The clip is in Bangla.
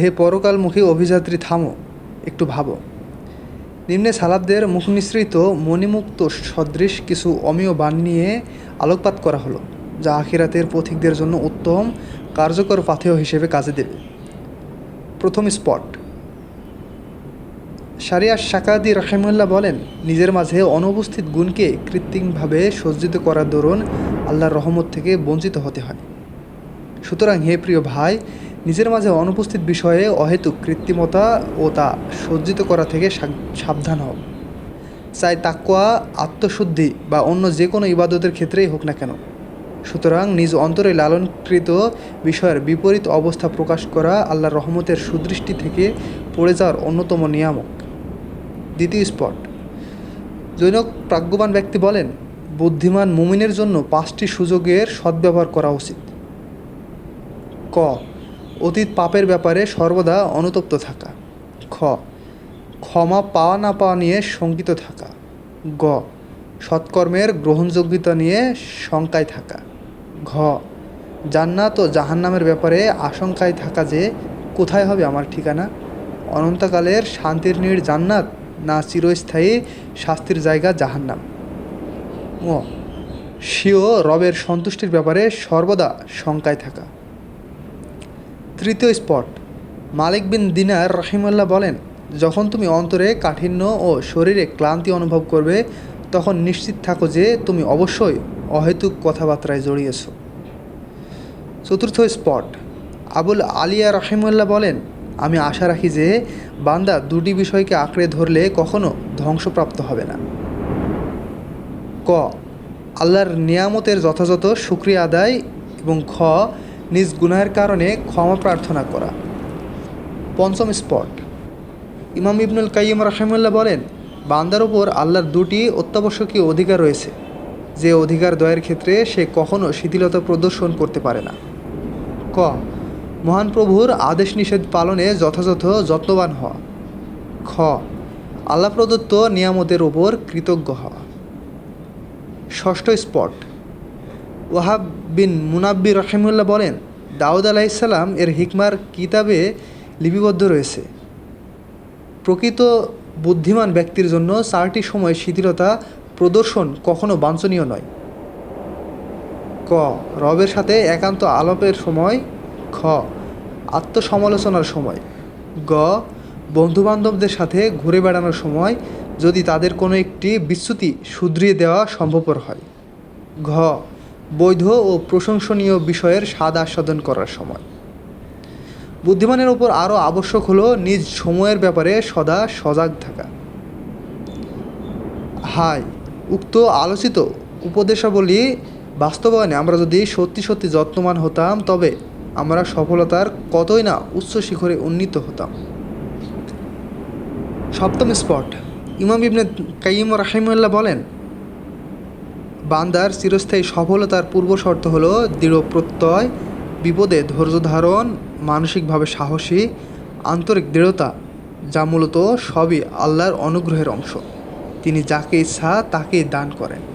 হে পরকালমুখী অভিযাত্রী, থামো, একটু ভাবো। নিম্নে সালাবদের মুখ নিঃসৃত মণিমুক্ত সদৃশ কিছু অমীয় বান নিয়ে আলোকপাত করা হলো, যা আখিরাতের পথিকদের জন্য উত্তম, কার্যকর পাথেয় হিসেবে কাজে দেবে। প্রথম স্পট। সারিয়া শাকাদি রাহেমুল্লাহ বলেন, নিজের মাঝে অনুপস্থিত গুণকে কৃত্রিমভাবে সজ্জিত করার দরুন আল্লাহর রহমত থেকে বঞ্চিত হতে হয়। সুতরাং হে প্রিয় ভাই নিজের মাঝে অনুপস্থিত বিষয়ে অহেতুক কৃত্রিমতা ও তা সজ্জিত করা থেকে সাবধান হও। চাই তাকুয়া আত্মশুদ্ধি বা অন্য যে কোনো ইবাদতের ক্ষেত্রেই হোক না কেন। সুতরাং নিজ অন্তরে লালনকৃত বিষয়ের বিপরীত অবস্থা প্রকাশ করা আল্লাহর রহমতের সুদৃষ্টি থেকে পড়ে যাওয়ার অন্যতম নিয়ামক। দ্বিতীয় স্পট। জৈনক প্রাজ্ঞবান ব্যক্তি বলেন, বুদ্ধিমান মুমিনের জন্য পাঁচটি সুযোগের সদ্ব্যবহার করা উচিত। ক অতীত পাপের ব্যাপারে সর্বদা অনুতপ্ত থাকা। খ, ক্ষমা পাওয়া না পাওয়া নিয়ে শঙ্কিত থাকা। গ, সৎকর্মের গ্রহণযোগ্যতা নিয়ে শঙ্কায় থাকা। ঘ, জান্নাত ও জাহান্নামের ব্যাপারে আশঙ্কায় থাকা যে, কোথায় হবে আমার ঠিকানা? অনন্তকালের শান্তির নীড় জান্নাত না চিরস্থায়ী শাস্তির জায়গা জাহান্নাম? ও স্বীয় রবের সন্তুষ্টির ব্যাপারে সর্বদা শঙ্কায় থাকা। তৃতীয় স্পট। মালিক বিন দিনার রহিমাল্লাহ বলেন, যখন তুমি অন্তরে কাঠিন্য ও শরীরে ক্লান্তি অনুভব করবে, তখন নিশ্চিত থাকো যে তুমি অবশ্যই অহেতুক কথাবার্তায় জড়িয়েছ। চতুর্থ স্পট। আবুল আলিয়া রহিমুল্লাহ বলেন, আমি আশা রাখি যে বান্দা দুটি বিষয়কে আঁকড়ে ধরলে কখনো ধ্বংসপ্রাপ্ত হবে না। ক। আল্লাহর নিয়ামতের যথাযথ সুক্রিয়া আদায় এবং খ নিজ গুনাহের কারণে ক্ষমা প্রার্থনা করা। পঞ্চম স্পট। ইমাম ইবনুল কাইম রাহেমুল্লাহ বলেন, বান্দার ওপর আল্লাহর দুটি অত্যাবশ্যকীয় অধিকার রয়েছে। যে অধিকার দয়ের ক্ষেত্রে সে কখনো শিথিলতা প্রদর্শন করতে পারে না। ক। মহান প্রভুর আদেশ নিষেধ পালনে যথাযথ যত্নবান হওয়া। খ। আল্লাহ প্রদত্ত নিয়ামতের ওপর কৃতজ্ঞ হওয়া। ষষ্ঠ স্পট। ওয়াহাব বিন মুনাব্বি রহিমুল্লাহ বলেন, দাউদ আলাইসাল্লাম এর হিকমার কিতাবে লিপিবদ্ধ রয়েছে। প্রকৃত বুদ্ধিমান ব্যক্তির জন্য চারটি সময় শিথিলতা প্রদর্শন কখনো বাঞ্ছনীয় নয়। ক, রবের সাথে একান্ত আলাপের সময়। খ, আত্মসমালোচনার সময়। গ, বন্ধুবান্ধবদের সাথে ঘুরে বেড়ানোর সময়, যদি তাদের কোনো একটি বিচ্যুতি শুধরিয়ে দেওয়া সম্ভবপর হয়। ঘ বৈধ ও প্রশংসনীয় বিষয়ের স্বাদ আস্বাদন করার সময়। বুদ্ধিমানের ওপর আরও আবশ্যক হলো নিজ সময়ের ব্যাপারে সদা সজাগ থাকা। হাই, উক্ত আলোচিত উপদেশাবলী বাস্তবায়নে আমরা যদি সত্যি সত্যি যত্নবান হতাম, তবে আমরা সফলতার কতই না উচ্চ শিখরে উন্নীত হতাম। সপ্তম স্পট, ইমাম ইবনে কাইম রাহিমুল্লাহ বলেন বান্দার চিরস্থায়ী সফলতার পূর্ব শর্ত হলো দৃঢ় প্রত্যয়, বিপদে ধৈর্য ধারণ, মানসিকভাবে সাহসী, আন্তরিক দৃঢ়তা, যা মূলত সবই আল্লাহর অনুগ্রহের অংশ। তিনি যাকে ইচ্ছা তাকেই দান করেন।